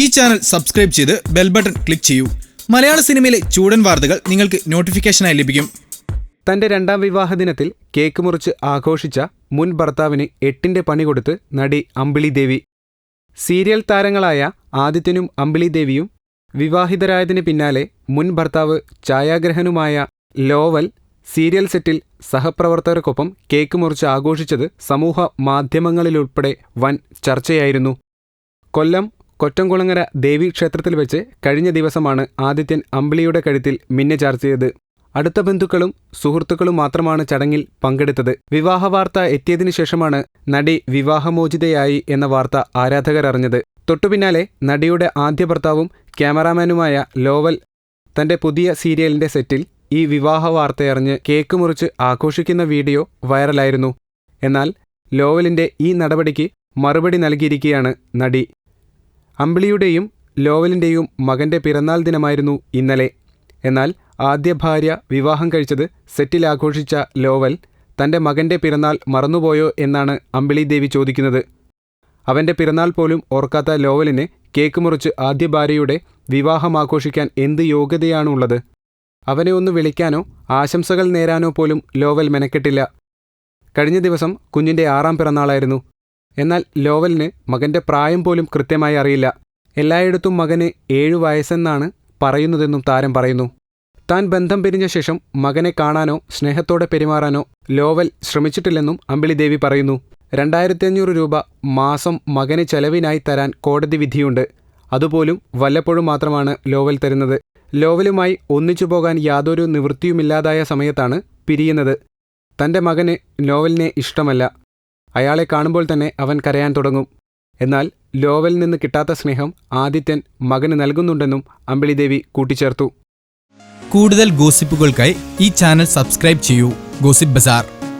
ഈ channel subscribe ചെയ്ത് bell button click ചെയ്യൂ. മലയാള സിനിമയിലെ ചൂടൻ വാർത്തകൾ നിങ്ങൾക്ക് നോട്ടിഫിക്കേഷനായി ലഭിക്കും. തന്റെ രണ്ടാം വിവാഹ ദിനത്തിൽ കേക്ക് മുറിച്ച് ആഘോഷിച്ച മുൻ ഭർത്താവിന് എട്ടിന്റെ പണി കൊടുത്ത് നടി അമ്പിളി ദേവി. സീരിയൽ താരങ്ങളായ ആദിത്യനും അമ്പിളി ദേവിയും വിവാഹിതരായതിന് പിന്നാലെ മുൻ ഭർത്താവ് ഛായാഗ്രഹനുമായ ലോവൽ സീരിയൽ സെറ്റിൽ സഹപ്രവർത്തകർക്കൊപ്പം കേക്ക് മുറിച്ച് ആഘോഷിച്ചത് സമൂഹ മാധ്യമങ്ങളിലുൾപ്പെടെ വൻ ചർച്ചയായിരുന്നു. കൊല്ലം കൊറ്റംകുളങ്ങര ദേവീക്ഷേത്രത്തിൽ വെച്ച് കഴിഞ്ഞ ദിവസമാണ് ആദിത്യൻ അമ്പിളിയുടെ കഴുത്തിൽ മിന്നെ ചാർത്തിയത്. അടുത്ത ബന്ധുക്കളും സുഹൃത്തുക്കളും മാത്രമാണ് ചടങ്ങിൽ പങ്കെടുത്തത്. വിവാഹ വാർത്ത എത്തിയതിനു ശേഷമാണ് നടി വിവാഹമോചിതയായി എന്ന വാർത്ത ആരാധകർ അറിഞ്ഞത്. തൊട്ടുപിന്നാലെ നടിയുടെ ആദ്യ ഭർത്താവും ക്യാമറാമാനുമായ ലോവൽ തന്റെ പുതിയ സീരിയലിന്റെ സെറ്റിൽ ഈ വിവാഹ വാർത്തയറിഞ്ഞ് കേക്ക് മുറിച്ച് ആഘോഷിക്കുന്ന വീഡിയോ വൈറലായിരുന്നു. എന്നാൽ ലോവലിന്റെ ഈ നടപടിക്ക് മറുപടി നൽകിയിരിക്കുകയാണ് നടി. അമ്പിളിയുടെയും ലോവലിന്റെയും മകന്റെ പിറന്നാൾ ദിനമായിരുന്നു ഇന്നലെ. എന്നാൽ ആദ്യ ഭാര്യ വിവാഹം കഴിച്ചത് സെറ്റിൽ ആഘോഷിച്ച ലോവൽ തന്റെ മകന്റെ പിറന്നാൾ മറന്നുപോയോ എന്നാണ് അമ്പിളി ദേവി ചോദിക്കുന്നത്. അവന്റെ പിറന്നാൾ പോലും ഓർക്കാത്ത ലോവലിന് കേക്ക് മുറിച്ച് ആദ്യ ഭാര്യയുടെ വിവാഹം ആഘോഷിക്കാൻ എന്ത് യോഗ്യതയാണുള്ളത്? അവനെ ഒന്ന് വിളിക്കാനോ ആശംസകൾ നേരാനോ പോലും ലോവൽ മെനക്കെട്ടില്ല. കഴിഞ്ഞ ദിവസം കുഞ്ഞിന്റെ ആറാം പിറന്നാളായിരുന്നു. എന്നാൽ ലോവലിന് മകന്റെ പ്രായം പോലും കൃത്യമായി അറിയില്ല. എല്ലായിടത്തും മകന് ഏഴു വയസ്സെന്നാണ് പറയുന്നതെന്നും താരം പറയുന്നു. താൻ ബന്ധം പിരിഞ്ഞ ശേഷം മകനെ കാണാനോ സ്നേഹത്തോടെ പെരുമാറാനോ ലോവൽ ശ്രമിച്ചിട്ടില്ലെന്നും അമ്പിളി ദേവി പറയുന്നു. രണ്ടായിരത്തി അഞ്ഞൂറ് രൂപ മാസം മകന് ചെലവിനായി തരാൻ കോടതി വിധിയുണ്ട്. അതുപോലും വല്ലപ്പോഴും മാത്രമാണ് ലോവൽ തരുന്നത്. ലോവലുമായി ഒന്നിച്ചു പോകാൻ യാതൊരു നിവൃത്തിയുമില്ലാതായ സമയത്താണ് പിരിയുന്നത്. തന്റെ മകന് ലോവലിനെ ഇഷ്ടമല്ല. അയാളെ കാണുമ്പോൾ തന്നെ അവൻ കരയാൻ തുടങ്ങും. എന്നാൽ ലോവൽ നിന്ന് കിട്ടാത്ത സ്നേഹം ആദിത്യൻ മകന് നൽകുന്നുണ്ടെന്നും അമ്പിളിദേവി കൂട്ടിച്ചേർത്തു. കൂടുതൽ ഗോസിപ്പുകൾക്കായി ഈ ചാനൽ സബ്സ്ക്രൈബ് ചെയ്യൂ. Gossip bazaar.